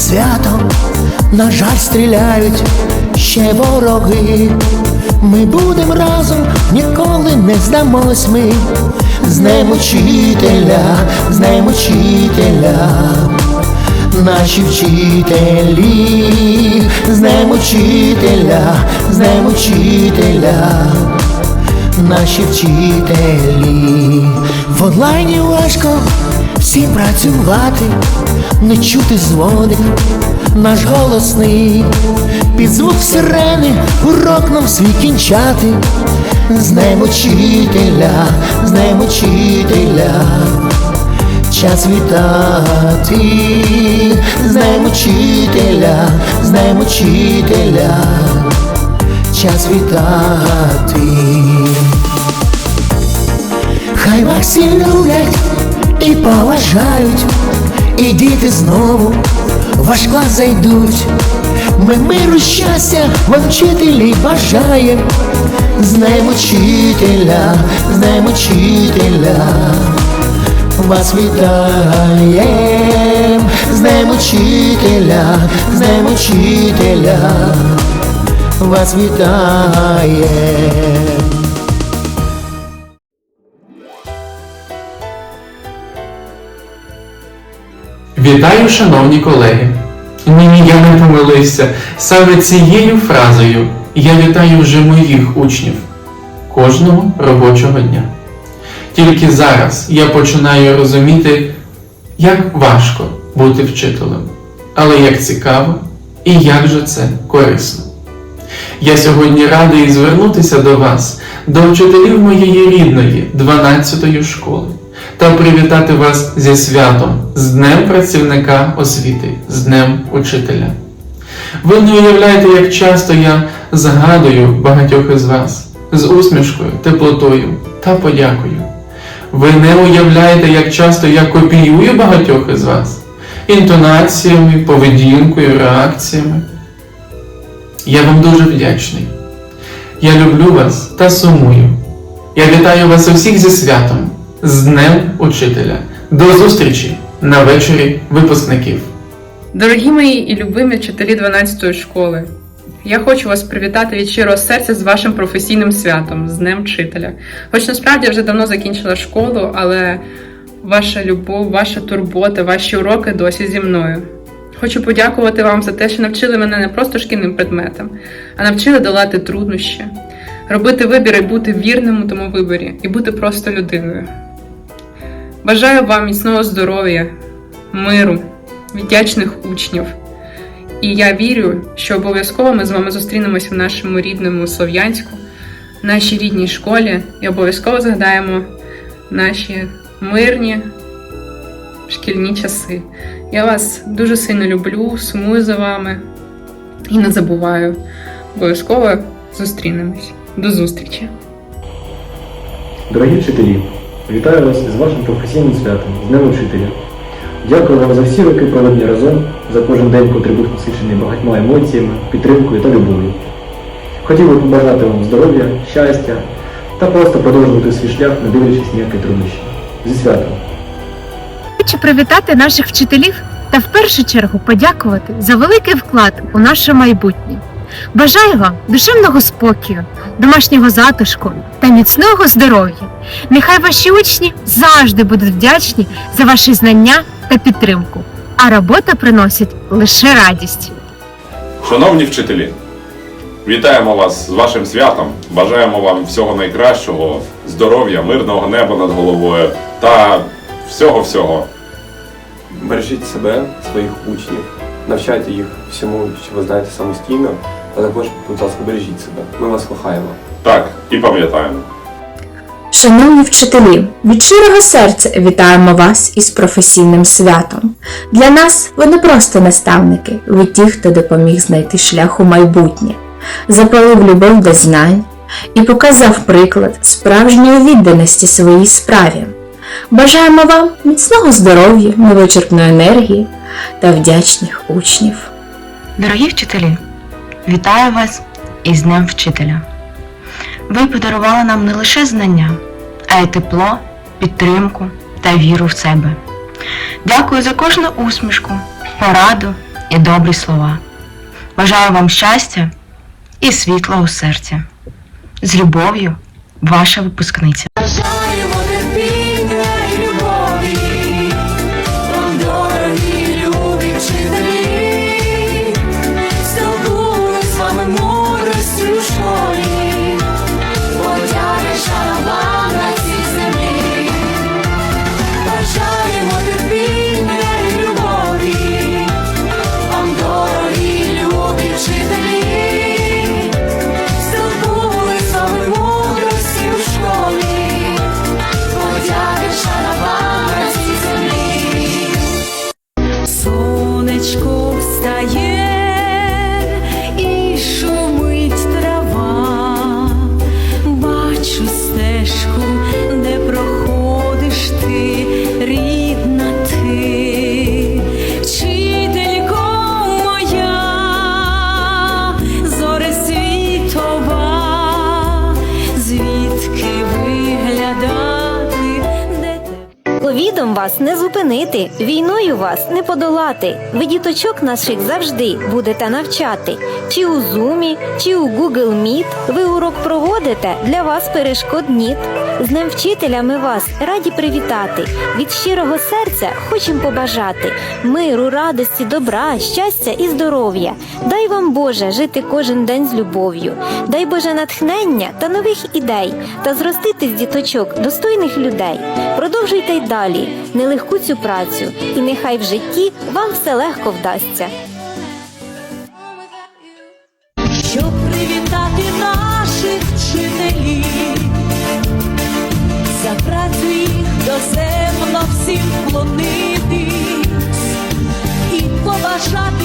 свято, на жаль, стріляють ще вороги. Ми будем разом, ніколи не здамось ми. З днем учителя, з днем учителя, наші вчителі, з днем учителя, з днем учителя наші вчителі. В онлайні важко всім працювати, не чути дзвоник, наш голосний, під звук сирени, урок нам свій кінчати. З днем учителя, з днем учителя. Час вітати, з днем учителя, з днем учителя час вітати. Хай вас всі люблять і поважають, і діти знову ваш клас зайдуть. Ми миру щастя вам вчителі бажаєм, з днем учителя, з днем учителя. Вас вітаєм, з днем учителя, з днем учителя вас вітає. Вітаю, шановні колеги! Нині я не помилився. Саме цією фразою я вітаю вже моїх учнів кожного робочого дня. Тільки зараз я починаю розуміти, як важко бути вчителем, але як цікаво і як же це корисно. Я сьогодні радий звернутися до вас, до вчителів моєї рідної 12-ї школи, та привітати вас зі святом, з Днем працівника освіти, з Днем учителя. Ви не уявляєте, як часто я згадую багатьох із вас з усмішкою, теплотою та подякою. Ви не уявляєте, як часто я копіюю багатьох із вас інтонаціями, поведінкою, реакціями. Я вам дуже вдячний. Я люблю вас та сумую. Я вітаю вас усіх зі святом, з Днем Учителя. До зустрічі на вечорі випускників. Дорогі мої і любимі вчителі 12-ї школи, я хочу вас привітати від щирого серця з вашим професійним святом, з Днем Вчителя. Хоч насправді я вже давно закінчила школу, але ваша любов, ваша турбота, ваші уроки досі зі мною. Хочу подякувати вам за те, що навчили мене не просто шкільним предметам, а навчили долати труднощі, робити вибір і бути вірним у тому виборі, і бути просто людиною. Бажаю вам міцного здоров'я, миру, вдячних учнів. І я вірю, що обов'язково ми з вами зустрінемося в нашому рідному Слов'янську, нашій рідній школі, і обов'язково згадаємо наші мирні шкільні часи. Я вас дуже сильно люблю, сумую за вами і не забуваю. Обов'язково зустрінемось. До зустрічі! Дорогі вчителі, вітаю вас з вашим професійним святом, з Днем Учителя. Дякую вам за всі роки проведені разом, за кожен день, котрий був насичений багатьма емоціями, підтримкою та любов'ю. Хотів би побажати вам здоров'я, щастя та просто продовжувати свій шлях, не дивлячись ніякі труднощі. Зі святом! Хочу привітати наших вчителів та в першу чергу подякувати за великий вклад у наше майбутнє. Бажаю вам душевного спокою, домашнього затишку та міцного здоров'я. Нехай ваші учні завжди будуть вдячні за ваші знання та підтримку, а робота приносить лише радість. Шановні вчителі, вітаємо вас з вашим святом. Бажаємо вам всього найкращого, здоров'я, мирного неба над головою та всього-всього. Бережіть себе, своїх учнів, навчайте їх всьому, що ви знаєте самостійно, а також, будь ласка, бережіть себе. Ми вас кохаємо. Так, і пам'ятаємо. Шановні вчителі, від щирого серця вітаємо вас із професійним святом. Для нас ви не просто наставники, ви ті, хто допоміг знайти шлях у майбутнє, запалив любов до знань і показав приклад справжньої відданості своїй справі. Бажаємо вам міцного здоров'я, невичерпної енергії та вдячних учнів. Дорогі вчителі, вітаю вас із Днем Вчителя. Ви подарували нам не лише знання, а й тепло, підтримку та віру в себе. Дякую за кожну усмішку, пораду і добрі слова. Бажаю вам щастя і світла у серці. З любов'ю, ваша випускниця. Тебе. Вас не зупинити, війною вас не подолати. Ви діточок наших завжди будете навчати. Чи у Зумі, чи у Google Meet ви урок проводите, для вас перешкод ніт. З Днем вчителя ми вас раді привітати. Від щирого серця хочемо побажати миру, радості, добра, щастя і здоров'я. Дай вам Боже жити кожен день з любов'ю. Дай Боже натхнення та нових ідей, та зростити з діточок достойних людей. Продовжуйте й далі собі нелегку цю працю, і нехай в житті вам все легко вдасться. Щоб привітати наших вчителів, за працю їх доземно всім клонитись і побажати.